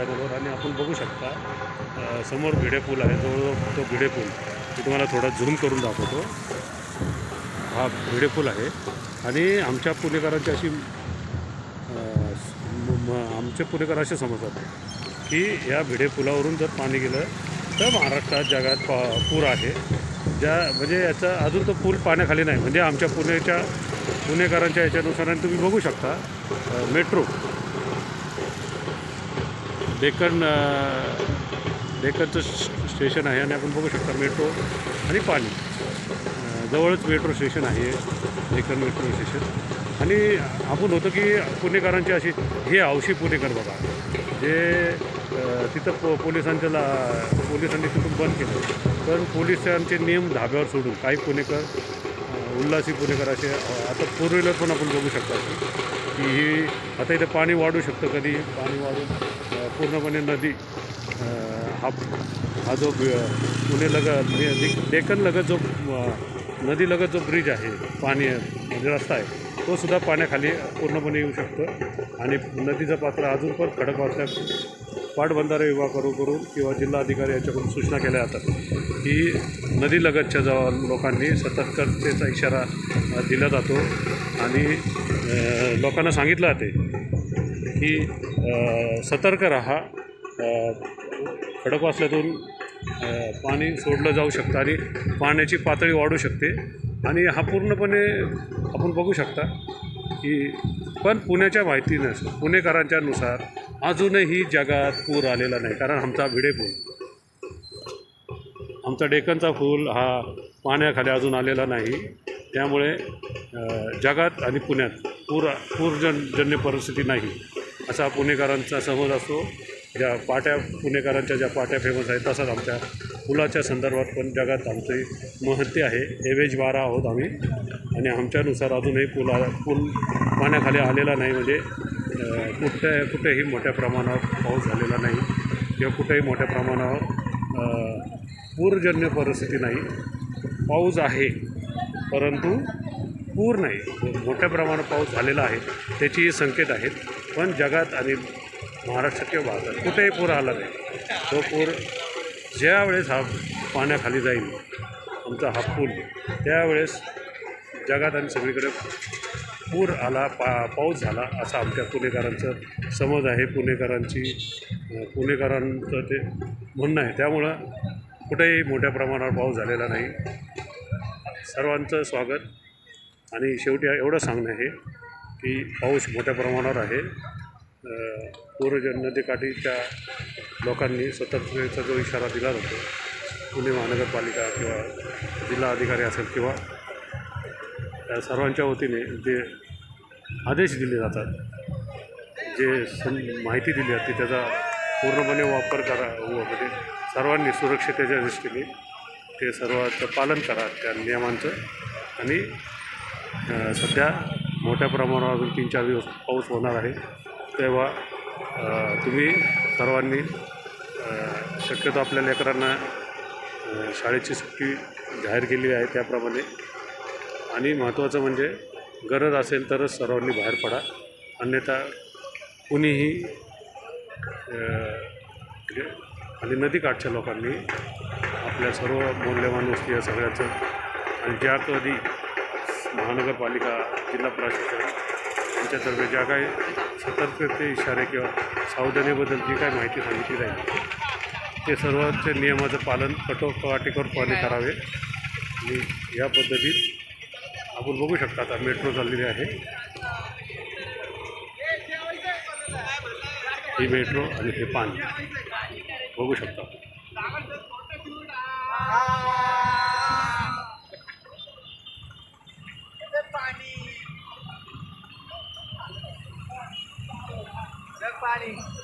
त्याबरोबर आणि आपण बघू शकता समोर भिडे पूल आहे जवळजवळ तो भिडे पूल. मी तुम्हाला थोडा झूम करून दाखवतो. हा भिडे पूल आहे. आणि आमच्या पुणेकरांची अशी आमचे पुणेकर असे समजतात की या भिडे पुलावरून जर पाणी गेलं तर महाराष्ट्रात जगात पा पूर आहे. ज्या म्हणजे याचा अजून तो पूल पाण्याखाली नाही. म्हणजे आमच्या पुणेच्या पुणेकरांच्या याच्यानुसार तुम्ही बघू शकता मेट्रो डेक्कन अ, डेक्कनचं स्टेशन आहे आणि आपण बघू शकता मेट्रो आणि पाणी. जवळच मेट्रो स्टेशन आहे डेक्कन मेट्रो स्टेशन. आणि आपण होतं की पुणेकरांची अशी हे हौशी पुणेकर बघा जे तिथं पो पोलिसांच्या ला पोलिसांनी तिथून बंद केलं. तर पोलिसांचे नियम धाब्यावर सोडून काही पुणेकर उल्हासी पुणेकर असे आता फोर व्हीलर पण आपण बघू शकता की ही आता इथं पाणी वाढू शकतं कधी? पाणी वाढून पूर्णपणे नदी हा हा जो पुणे लगत डेकन लगत जो नदीलगत जो ब्रिज आहे पाणी म्हणजे रस्ता आहे तो सुद्धा पाण्याखाली पूर्णपणे येऊ शकतो. आणि नदीचं पात्र अजून पण खडक असल्या पाटबंधारे विभाग करून करून किंवा जिल्हाधिकारी यांच्याकडून सूचना केल्या जातात की नदीलगतच्या जवळ लोकांनी सतर्कतेचा इशारा दिला जातो. आणि लोकांना सांगितलं जाते ही सतर्क राहा. खडकवासल्यातून पाणी सोडलं जाऊ शकतं आणि पाण्याची पातळी वाढू शकते. आणि हा पूर्णपणे आपण बघू शकता की पण पुण्याच्या माहितीनं पुणेकरांच्या नुसार अजूनही जगात पूर आलेला नाही. कारण आमचा भिडे पूल आमचा डेक्कनचा पूल हा पाण्याखाली अजून आलेला नाही. त्यामुळे जगात आणि पुण्यात पूर पूरजन जन्य परिस्थिती नाही. असा पुणेकरांचा समज असतो. ज्या पाट्या पुणेकरांच्या ज्या पाट्या फेमस आहेत तसाच आमच्या पुलाच्या संदर्भात पण जगात आमची महती आहे. एव्हेज बारा आहोत आम्ही. आणि आमच्यानुसार अजूनही पुला पूल पाण्याखाली आलेला नाही. म्हणजे कुठे कुठेही मोठ्या प्रमाणावर पाऊस झालेला नाही. किंवा कुठेही मोठ्या प्रमाणावर पूरजन्य परिस्थिती नाही. पाऊस आहे परंतु पूर नाही. मोठ्या प्रमाणात पाऊस झालेला आहे. त्याचीही संकेत आहेत. पण जगात आणि महाराष्ट्र किंवा भारतात कुठेही पूर आला नाही. तो पूर ज्यावेळेस हा पाण्याखाली जाईल आमचा हा पूल त्यावेळेस जगात आणि सगळीकडे पूर आला पा पाऊस झाला असं आमच्या पुणेकरांचं समज आहे. पुणेकरांची पुणेकरांचं ते म्हणणं आहे. त्यामुळं कुठेही मोठ्या प्रमाणावर पाऊस झालेला नाही. सर्वांचं स्वागत. आणि शेवटी एवढं सांगणं आहे की पाऊस मोठ्या प्रमाणावर आहे. पूर्ज पूर्वजन नदीकाठीच्या लोकांनी सतर्कतेचा जो इशारा दिला जातो पुणे महानगरपालिका किंवा जिल्हा अधिकारी असेल किंवा सर्वांच्या वतीने जे आदेश दिले जातात जे सं माहिती दिली जाते त्याचा पूर्णपणे वापर करा म्हणजे सर्वांनी सुरक्षितेच्या दृष्टीने ते सर्वांचं पालन करा त्या नियमांचं. आणि सध्या मोठ्या प्रमाणावर अजून तीन चार दिवस पाऊस होणार आहे. तेव्हा तुम्ही सर्वांनी शक्यतो आपल्या लेकरांना शाळेची सुट्टी जाहीर केली आहे त्याप्रमाणे. आणि महत्त्वाचं म्हणजे गरज असेल तरच सर्वांनी बाहेर पडा. अन्यथा कुणीही आणि म्हणजे नदीकाठच्या लोकांनी आपल्या सर्व मौल्यवान वस्ती या सगळ्याचं आणि ज्या कधी महानगरपालिका जिल्हा प्रशासन यांच्यातर्फे ज्या काही सतर्कते इशारे किंवा सावधानीबद्दल जी काय माहिती सांगितली जाईल ते सर्वांचे नियमाचं पालन कठोकाटेकोरपणे करावे. आणि या पद्धतीत आपण बघू शकता आता मेट्रो चाललेली आहे. ही मेट्रो आणि हे पाणी. बघू शकता पाणी